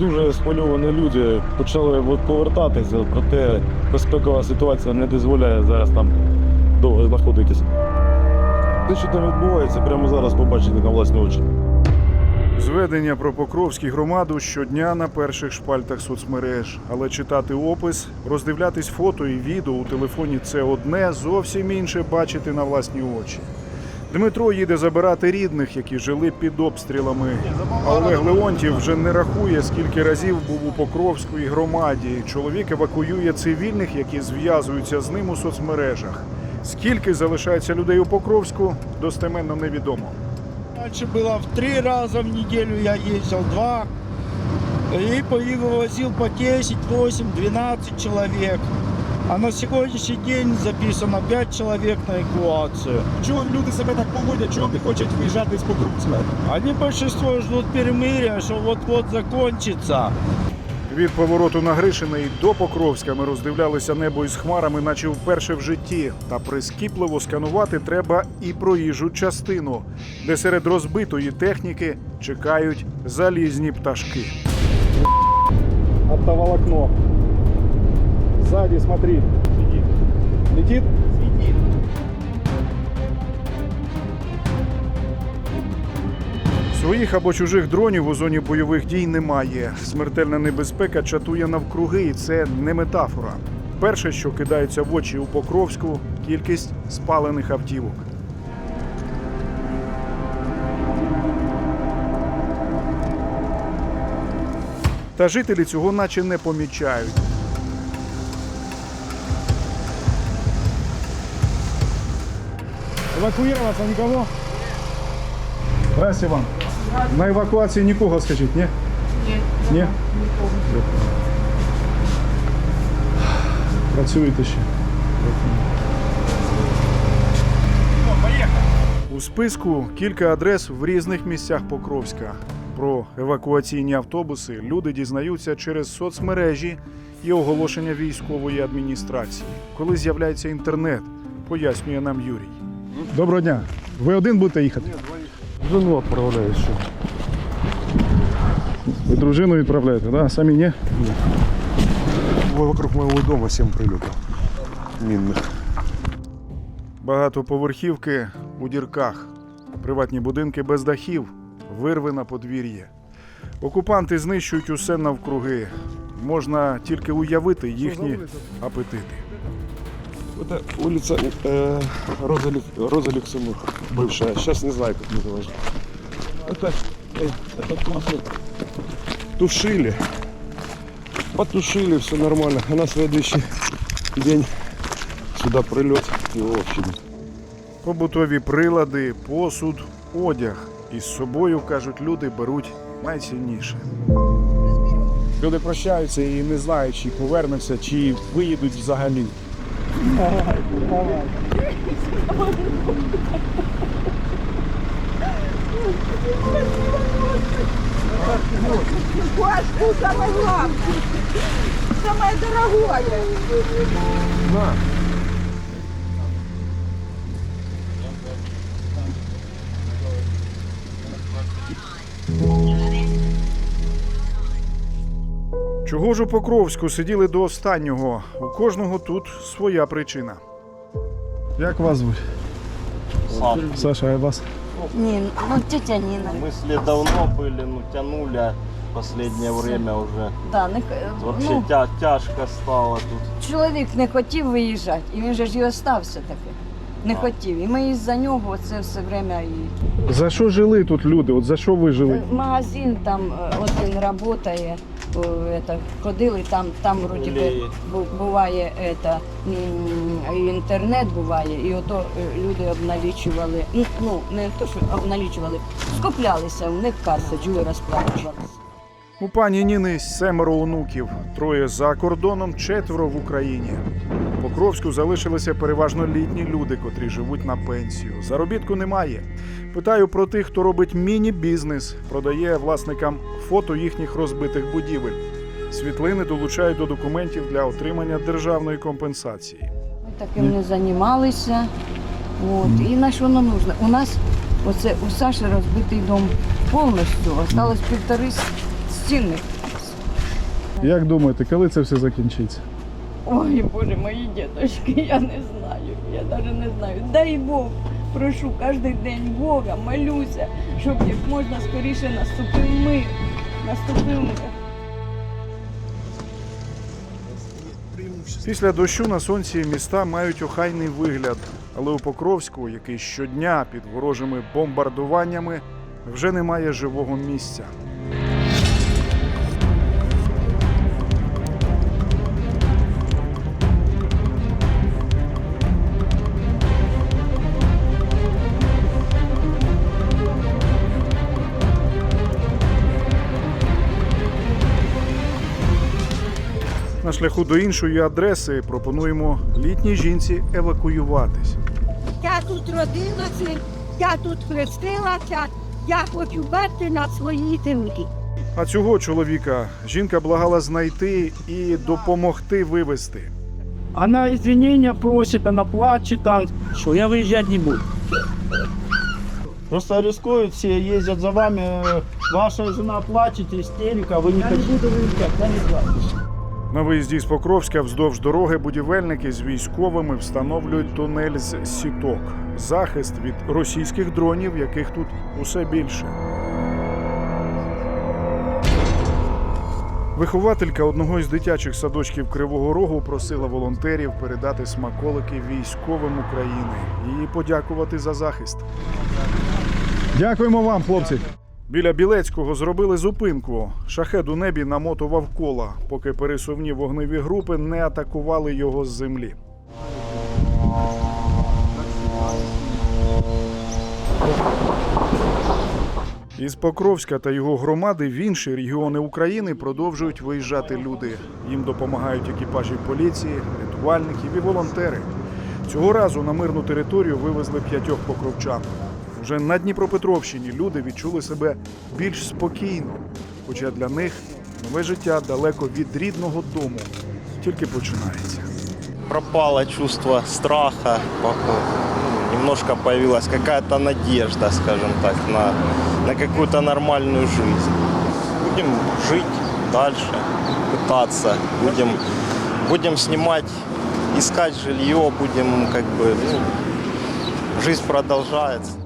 дуже схвильовані люди почали повертатися, проте безпекова ситуація не дозволяє зараз там довго знаходитися. Те, що там відбувається, прямо зараз побачите на власні очі. Зведення про Покровську громаду щодня на перших шпальтах соцмереж. Але читати опис, роздивлятись фото і відео у телефоні це одне, зовсім інше бачити на власні очі. Дмитро їде забирати рідних, які жили під обстрілами. А Олег Леонтів вже не рахує, скільки разів був у Покровській громаді. Чоловік евакуює цивільних, які зв'язуються з ним у соцмережах. Скільки залишається людей у Покровську, достеменно невідомо. Раньше было в три раза в неделю я ездил, два. И вывозил по 10, 8, 12 человек. А на сегодняшний день записано 5 человек на эвакуацию. Чого люди себе так поводять, чого не хочуть виїжджати з Покровська? Они большинство ждут перемирия, что вот-вот закончится. Від повороту на Гришина і до Покровська ми роздивлялися небо із хмарами, наче вперше в житті. Та прискіпливо сканувати треба і проїжджу частину, де серед розбитої техніки чекають залізні пташки. Оптоволокно. Сзади, смотри. Летит? Своїх або чужих дронів у зоні бойових дій немає. Смертельна небезпека чатує навкруги, і це не метафора. Перше, що кидається в очі у Покровську, кількість спалених автівок. Та жителі цього наче не помічають. Евакуироваться никого? Здрасте вам. На евакуації нікого скажіть, ні? Ні. Ні? Працюєте ще. У списку кілька адрес в різних місцях Покровська. Про евакуаційні автобуси люди дізнаються через соцмережі і оголошення військової адміністрації. Коли з'являється інтернет, пояснює нам Юрій. Доброго дня. Ви один будете їхати? Жену відправляю ще. Ви дружину відправляєте, да? самі ні? Вокруг моего дома 7 прилетов минных. Багатоповерхівки у дірках, приватні будинки без дахів, вирви на подвір'я. Окупанти знищують усе навкруги. Можна тільки уявити їхні апетити. Это улица э, Роза, Лю- Роза Люксембург бывшая. Сейчас не знаю, как называется. Это, э, это просто тушили. Потушили, все нормально. А на следующий день сюда прилет и в общем. Побутові прилади, посуд, одяг. Із собою, кажуть, люди беруть найцінніше. Люди прощаються і не знають, чи повернуться, чи виїдуть взагалі. Пашку самое главное. Самое дорогое. Ж Покровську сиділи до останнього? У кожного тут своя причина. Як вас звуть? Саша, а вас? Нин, ну тетя Нина. Мысли давно были, ну тянули в последнее время уже. Да, не, Вообще ну, тя- тяжко стало тут. чоловік не хотів виїжджати, і він же ж і остався таки. Не хотів. І ми із-за нього це все время і За що жили тут люди? От за що ви жили? магазин там е, один працює. О, Это, ходили там, там вроді би буває это, інтернет буває, і ото е, люди обналічували, ну, ну не то, що обналічували, скуплялися, в них карточки розплачувалися. У пані Ніни семеро онуків, троє за кордоном, четверо в Україні. У Покровську залишилися переважно літні люди, котрі живуть на пенсію. Заробітку немає. Питаю про тих, хто робить міні-бізнес, продає власникам фото їхніх розбитих будівель. Світлини долучають до документів для отримання державної компенсації. Ми таким не займалися. От. І на що нам нужно? У нас оце у Саші розбитий дом повністю. Осталось півтори стіни Як думаєте, коли це все закінчиться? Ой, Боже, мої діточки, я не знаю, я навіть не знаю. Дай Бог, прошу кожен день Бога, молюся, щоб як можна скоріше наступив мир. Наступив мир. Після дощу на сонці міста мають охайний вигляд, але у Покровську, який щодня під ворожими бомбардуваннями, вже немає живого місця. На шляху до іншої адреси пропонуємо літній жінці евакуюватись. Я тут родилася, я тут хрестилася, я хочу бати на своїй землі. А цього чоловіка жінка благала знайти і допомогти вивезти. Она извинения просит, она плачет там, что я выезжать не буду. Просто рискуют все, ездят за вами, э, ваша жена плачет, истерика, вы не хотите. буду выезжать, я не плачу. На виїзді з Покровська вздовж дороги будівельники з військовими встановлюють тунель з сіток. Захист від російських дронів, яких тут усе більше. Вихователька одного із дитячих садочків Кривого Рогу просила волонтерів передати смаколики військовим України і подякувати за захист. Дякуємо вам, хлопці. Біля Білецького зробили зупинку. Шахед у небі намотував кола, поки пересувні вогневі групи не атакували його з землі. Із Покровська та його громади в інші регіони України продовжують виїжджати люди. Їм допомагають екіпажі поліції, рятувальників і волонтери. Цього разу на мирну територію вивезли п'ятьох покровчан. Уже на Дніпропетровщині люди відчули себе більш спокійно, хоча для них нове життя далеко від рідного дому тільки починається. Пропало чувство страха, ну, немножко появилась какая-то надежда, скажем так, на, на какую-то нормальную жизнь. Будем жить дальше, пытаться, будем, будем снимать, искать жилье, будем как бы, ну, жизнь продолжается.